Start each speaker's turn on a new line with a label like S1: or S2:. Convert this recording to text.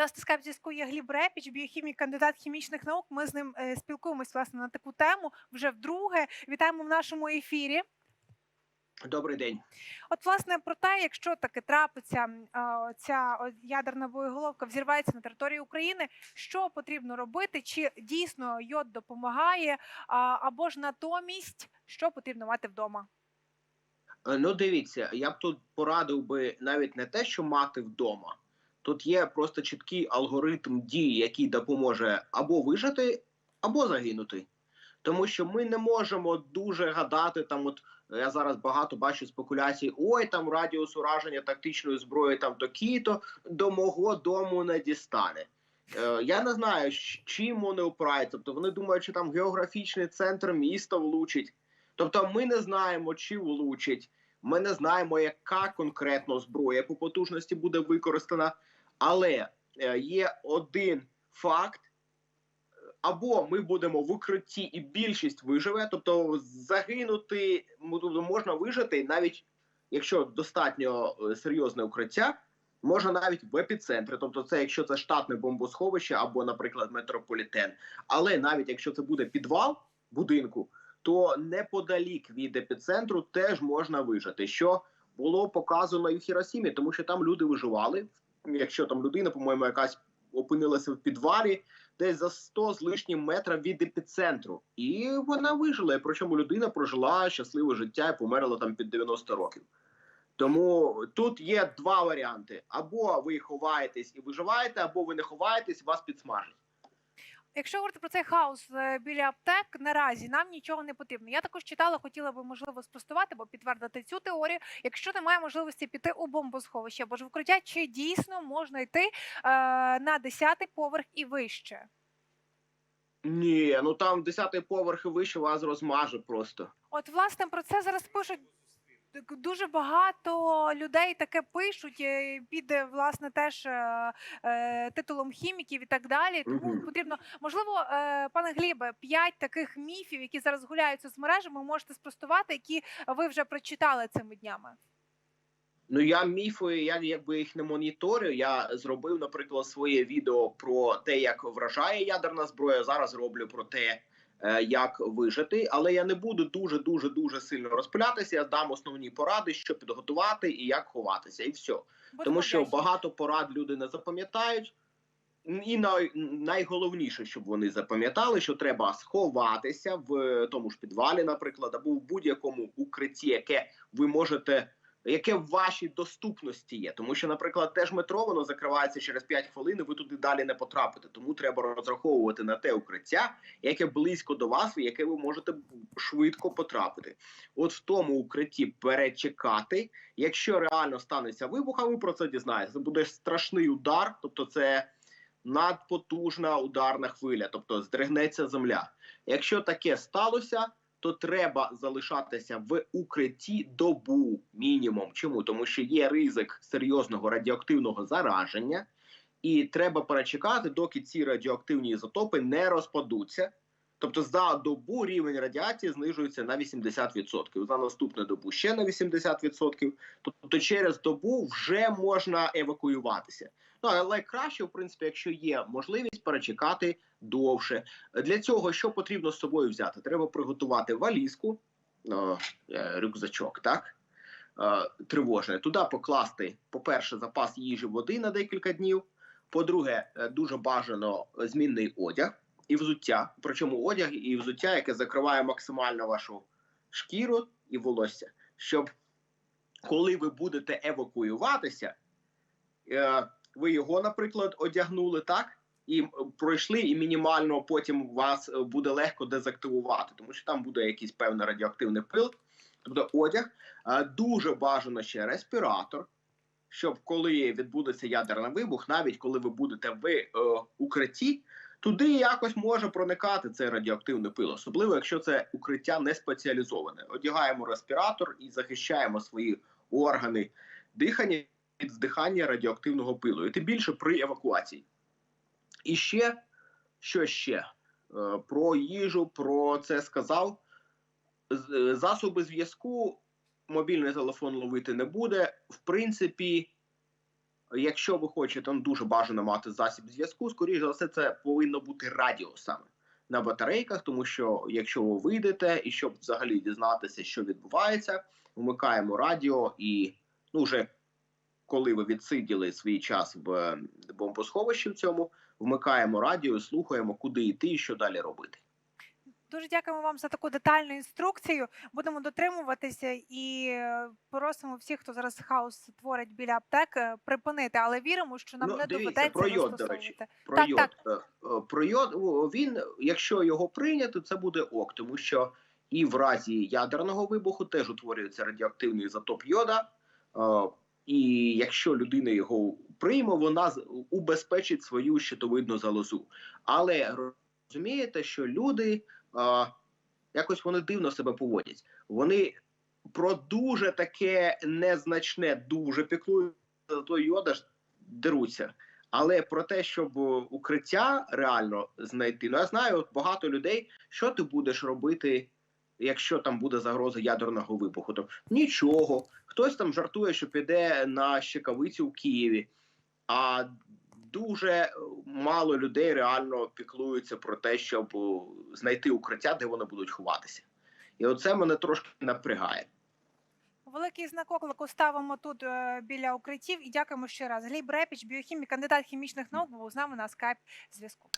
S1: Та з скайп зв'язку є Гліб Репіч, біохімік, кандидат хімічних наук. Ми з ним е, спілкуємось власне на таку тему вже вдруге. Вітаємо в нашому ефірі.
S2: Добрий день.
S1: От, власне, про те, якщо таки трапиться ця ядерна боєголовка, взірветься на території України, що потрібно робити? Чи дійсно йод допомагає, або ж натомість що потрібно мати вдома?
S2: Е, Ну, дивіться, я б тут порадив би навіть не те, що мати вдома. Тут є просто чіткий алгоритм дії, який допоможе або вижити, або загинути. Тому що ми не можемо дуже гадати там. От я зараз багато бачу спекуляцій: ой, там радіус ураження тактичної зброї там то до мого дому не дістане. Е, я не знаю, чим вони опираються. Тобто вони думають, що там географічний центр міста влучить. Тобто, ми не знаємо, чи влучить. Ми не знаємо, яка конкретно зброя по потужності буде використана. Але е, є один факт: або ми будемо в укритті, і більшість виживе, тобто загинути тобто можна вижити, навіть якщо достатньо е, серйозне укриття, можна навіть в епіцентрі, тобто це якщо це штатне бомбосховище або, наприклад, метрополітен. Але навіть якщо це буде підвал будинку, то неподалік від епіцентру теж можна вижити, що було показано і в Хіросімі, тому що там люди виживали. Якщо там людина, по-моєму, якась опинилася в підвалі, десь за 100 з лишнім метра від епіцентру, і вона вижила. Причому людина прожила щасливе життя і померла там під 90 років. Тому тут є два варіанти: або ви ховаєтесь і виживаєте, або ви не ховаєтесь, вас підсмажать.
S1: Якщо говорити про цей хаос е, біля аптек, наразі нам нічого не потрібно. Я також читала, хотіла би можливо спростувати або підтвердити цю теорію. Якщо немає можливості піти у бомбосховище або ж в укриття, чи дійсно можна йти е, на 10-й поверх і вище?
S2: Ні, ну там 10-й поверх і вище вас розмаже просто.
S1: От, власне, про це зараз пишуть. Дуже багато людей таке пишуть е, під власне теж е, е, титулом хіміків і так далі. Тому потрібно можливо, пане Глібе, п'ять таких міфів, які зараз гуляються з мережами, можете спростувати, які ви вже прочитали цими днями.
S2: Ну я міфи, я якби їх не моніторю. Я зробив, наприклад, своє відео про те, як вражає ядерна зброя. Зараз роблю про те, як вижити. Але я не буду дуже дуже дуже сильно розпилятися. Я дам основні поради, що підготувати і як ховатися, і все.
S1: Будемо
S2: Тому що багато порад люди не запам'ятають. І най, найголовніше, щоб вони запам'ятали, що треба сховатися в тому ж підвалі, наприклад, або в будь-якому укритті, яке ви можете, яке в вашій доступності є. Тому що, наприклад, теж метро воно закривається через 5 хвилин, і ви туди далі не потрапите. Тому треба розраховувати на те укриття, яке близько до вас, і яке ви можете швидко потрапити. От в тому укритті перечекати. Якщо реально станеться вибух, а ви про це дізнаєтеся. Це буде страшний удар, тобто це надпотужна ударна хвиля, тобто здригнеться земля. Якщо таке сталося, то треба залишатися в укритті добу мінімум. Чому? Тому що є ризик серйозного радіоактивного зараження, і треба перечекати, доки ці радіоактивні ізотопи не розпадуться. Тобто за добу рівень радіації знижується на 80%, за наступну добу ще на 80%. Тобто через добу вже можна евакуюватися. Ну але краще, в принципі, якщо є можливість перечекати довше. Для цього що потрібно з собою взяти? Треба приготувати валізку, е, е, рюкзачок, так е, тривожне. Туди покласти, по-перше, запас їжі води на декілька днів. По-друге, дуже бажано змінний одяг і взуття. Причому одяг і взуття, яке закриває максимально вашу шкіру і волосся, щоб коли ви будете евакуюватися, ви його, наприклад, одягнули так. І пройшли, і мінімально потім вас е, буде легко дезактивувати, тому що там буде якийсь певний радіоактивний пил. Тобто одяг Е, дуже бажано ще респіратор, щоб коли відбудеться ядерний вибух, навіть коли ви будете в е, укритті, туди якось може проникати цей радіоактивний пил, особливо якщо це укриття не спеціалізоване. Одягаємо респіратор і захищаємо свої органи дихання від здихання радіоактивного пилу. І тим більше при евакуації. І ще що ще Е, про їжу, про це сказав. Е, Засоби зв'язку мобільний телефон ловити не буде. В принципі, якщо ви хочете дуже бажано мати засіб зв'язку, скоріш за все, це повинно бути радіо саме на батарейках, тому що якщо ви вийдете і щоб взагалі дізнатися, що відбувається, вмикаємо радіо і ну вже коли ви відсиділи свій час в е, бомбосховищі в цьому, вмикаємо радіо, слухаємо, куди йти і що далі робити.
S1: Дуже дякуємо вам за таку детальну інструкцію. Будемо дотримуватися і е, просимо всіх, хто зараз хаос творить біля аптек, е, припинити, але віримо, що нам
S2: Ну,
S1: не
S2: дивіться,
S1: доведеться
S2: про йод, до речі. Про
S1: Так,
S2: йод.
S1: так.
S2: Про йод він, якщо його прийняти, це буде ок, тому що і в разі ядерного вибуху теж утворюється радіоактивний ізотоп йода. І якщо людина його прийме, вона убезпечить свою щитовидну залозу. Але розумієте, що люди е, якось вони дивно себе поводять. Вони про дуже таке незначне, дуже піклують той йода ж деруться. Але про те, щоб укриття реально знайти, ну я знаю багато людей, що ти будеш робити, якщо там буде загроза ядерного вибуху. То нічого. Хтось там жартує, що піде на щекавицю в Києві, а дуже мало людей реально піклуються про те, щоб е, знайти укриття, де вони будуть ховатися. І оце мене трошки напрягає.
S1: Великий знак оклику ставимо тут е, біля укриттів і дякуємо ще раз. Гліб Репіч, біохімік, кандидат хімічних наук, був з нами на скайп зв'язку.